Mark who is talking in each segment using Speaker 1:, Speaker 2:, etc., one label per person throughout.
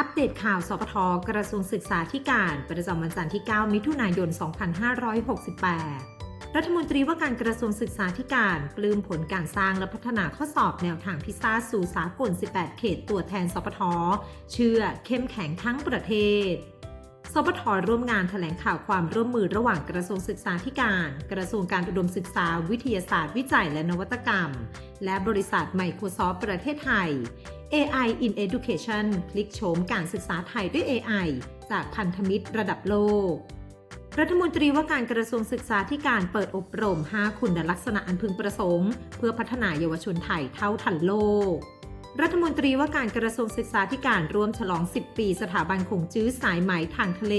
Speaker 1: อัปเดตข่าวสปทกระทรวงศึกษาธิการ ประจำวันจันทร์ที่ 9 มิถุนายน 2568 รัฐมนตรีว่าการกระทรวงศึกษาธิการ ปลื้มผลการสร้างและพัฒนาข้อสอบแนวทางพิซซ่าสู่สากล 18 เขตตัวแทนสปท เชื่อเข้มแข็งทั้งประเทศสปทร่วมงานแถลงข่าวความร่วมมือระหว่างกระทรวงศึกษาธิการ กระทรวงการอุดมศึกษาวิทยาศาสตร์วิจัยและนวัตกรรม และบริษัท Microsoft ประเทศไทย AI in Education พลิกโฉมการศึกษาไทยด้วย AI จากพันธมิตรระดับโลก รัฐมนตรีว่าการกระทรวงศึกษาธิการเปิดอบรม 5 คุณลักษณะอันพึงประสงค์ เพื่อพัฒนายาวชนไทยเท่าทันโลก รัฐมนตรีว่าการกระทรวงศึกษาธิการร่วมฉลอง 10 ปีสถาบันคงจื้อสายไหมทางทะเล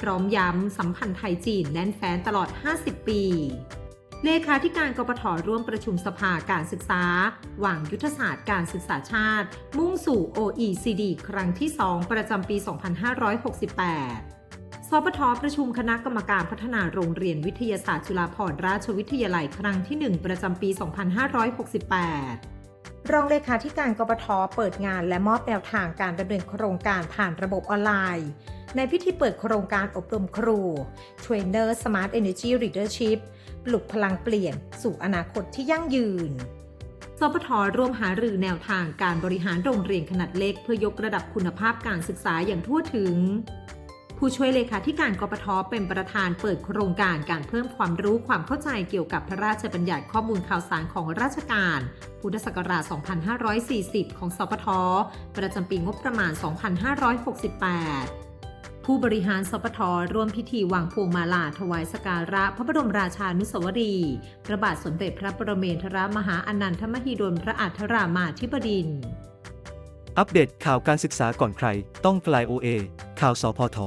Speaker 1: พร้อมย้ำสัมพันธ์ไทยจีนแน่นแฟ้นตลอด 50 ปี เลขาธิการกปทร่วมประชุมสภาการศึกษาวางยุทธศาสตร์การศึกษาชาติ มุ่งสู่ OECD ครั้งที่ 2 ประจำปี 2568สปทประชุมคณะกรรมการพัฒนาโรงเรียนวิทยาศาสตร์จุฬาภรณราชวิทยาลัยครั้งที่ 1 ประจำปี 2568 รองเลขาธิการกปทเปิดงานและมอบแนวทางการดำเนินโครงการผ่านระบบออนไลน์ ในพิธีเปิดโครงการอบรมครู Trainer Smart Energy Leadership ปลุกพลังเปลี่ยนสู่อนาคตที่ยั่งยืนสปทร่วมหารือแนวทางการบริหารโรงเรียนขนาดเล็ก เพื่อยกระดับคุณภาพการศึกษาอย่างทั่วถึง ผู้ช่วยเลขาธิการกปทเป็นประธานเปิดโครงการการเพิ่มความรู้ความเข้าใจเกี่ยวกับพระราชบัญญัติข้อมูลข่าวสารของราชการ พุทธศักราช 2540 ของสปท ประจำปีงบประมาณ 2568ผู้บริหารสปทร่วมพิธีวางพวงมาลาถวายสการะพระบรมราชานุสาวรีย์พระบาทสมเด็จพระปรเมนทรมหาอนันทมหิดลพระอัฏฐรามาธิบดินทร์
Speaker 2: อัปเดตข่าวการศึกษาก่อนใคร ต้องกลโอเอข่าวสพท